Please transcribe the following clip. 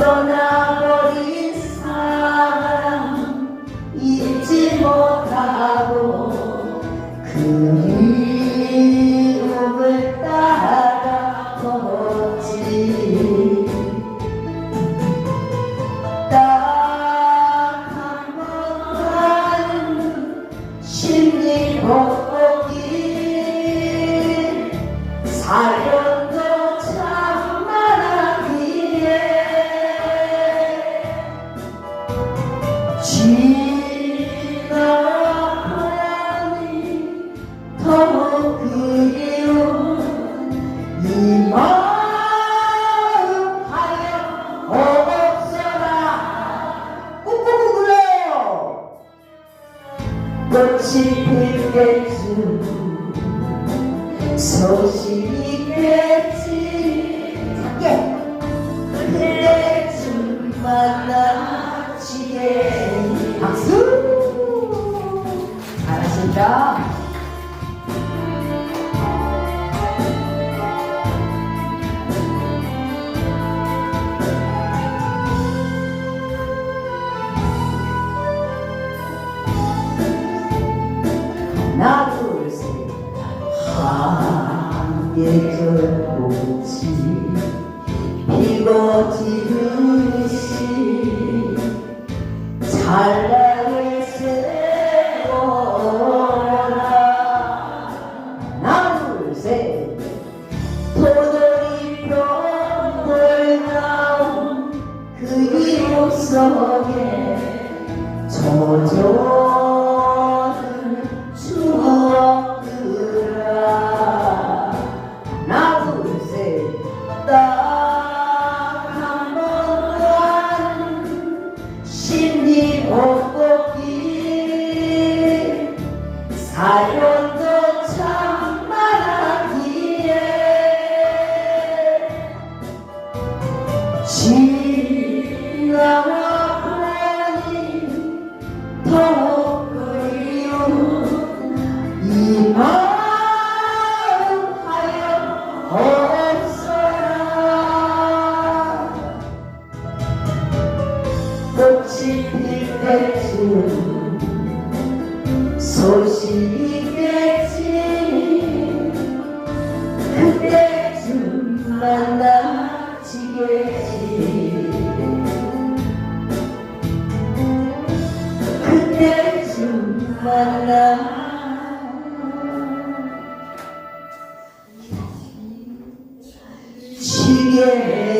떠나버린 사랑 잊지 못하고 그리움을 따라 걷지. 딱한번 심리 걷기 사려 더 그리운 이 마음 하여 없어라. 꾹꾹꾹 눌러요 꽃이 필 때쯤 소식이겠지. 작게 한계절 꽃이 피고 지듯이 찬란을 세워라 하나 둘셋 도돌이 벽돌 나온 그 이름 속에 젖어 둘 때쯤 소식이겠지 그때쯤 만나지겠지 그때쯤 만나 지게